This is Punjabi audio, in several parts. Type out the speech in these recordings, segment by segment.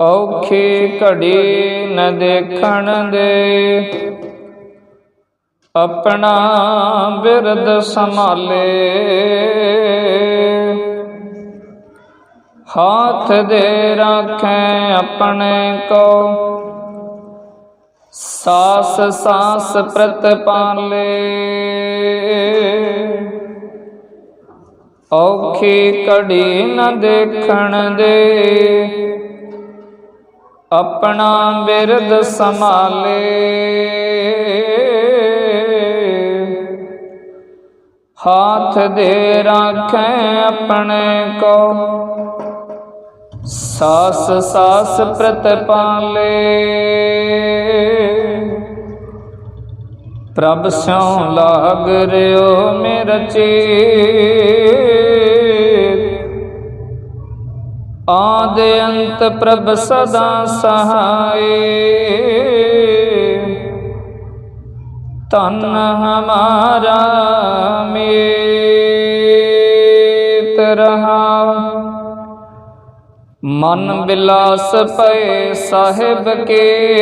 ਔਖੀ ਘੜੀ ਨ ਦੇਖਣ ਦੇ। ਆਪਣਾ ਬਿਰਦ ਸੰਭਾਲੇ। ਹਾਥ ਦੇ ਰੱਖੇ ਆਪਣੇ ਕੋ। ਸਾਸ ਸਾਸ ਪ੍ਰਤਪਾਲੇ ਔਖੀ ਘੜੀ ਨ ਦੇਖਣ ਦੇ। ਆਪਣਾ ਬਿਰਦ ਸੰਭਾਲੇ। ਹਾਥ ਦੇ ਰਾਖੈ ਆਪਣੇ ਕੋ। ਸਾਸ ਸਾਸ ਪ੍ਰਤਪਾਲੇ ਪ੍ਰਭ ਸਿਉ ਲਾਗ ਰਿਓ ਮੇਰਾ ਆਦ ਅੰਤ ਪ੍ਰਭ ਸਦਾ ਸਹਾਏ। ਤਨ ਹਮਾਰਾ ਮੀਤ ਰਹਾ। ਮਨ ਬਿਲਾਸ ਪਏ ਸਾਹਿਬ ਕੇ।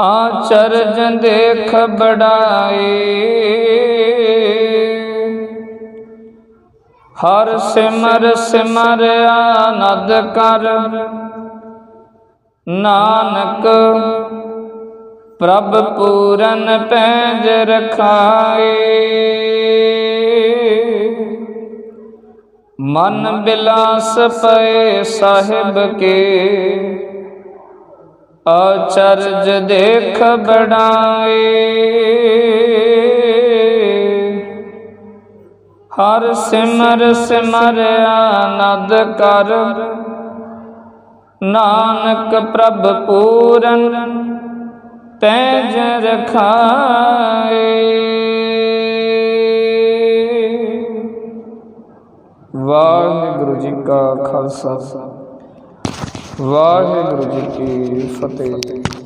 ਆਚਰਜ ਦੇਖ ਬੜਾਏ। ਹਰ ਸਿਮਰ ਸਿਮਰ ਆਨੰਦ ਕਰ। ਨਾਨਕ ਪ੍ਰਭ ਪੂਰਨ ਪੈਜ ਰਖਾਏ। ਮਨ ਬਿਲਾਸ ਪਏ ਸਾਹਿਬ ਕੇ। ਅਚਰਜ ਦੇਖ ਬੜਾਏ। ਹਰ ਸਿਮਰ ਸਿਮਰ ਆਨੰਦ ਕਰ। ਨਾਨਕ ਪ੍ਰਭ ਪੂਰਨ ਤੈਜ ਰਖਾਏ। ਵਾਹਿਗੁਰੂ ਜੀ ਕਾ ਖਾਲਸਾ। ਵਾਹਿਗੁਰੂ ਜੀ ਕੀ ਫਤਿਹ।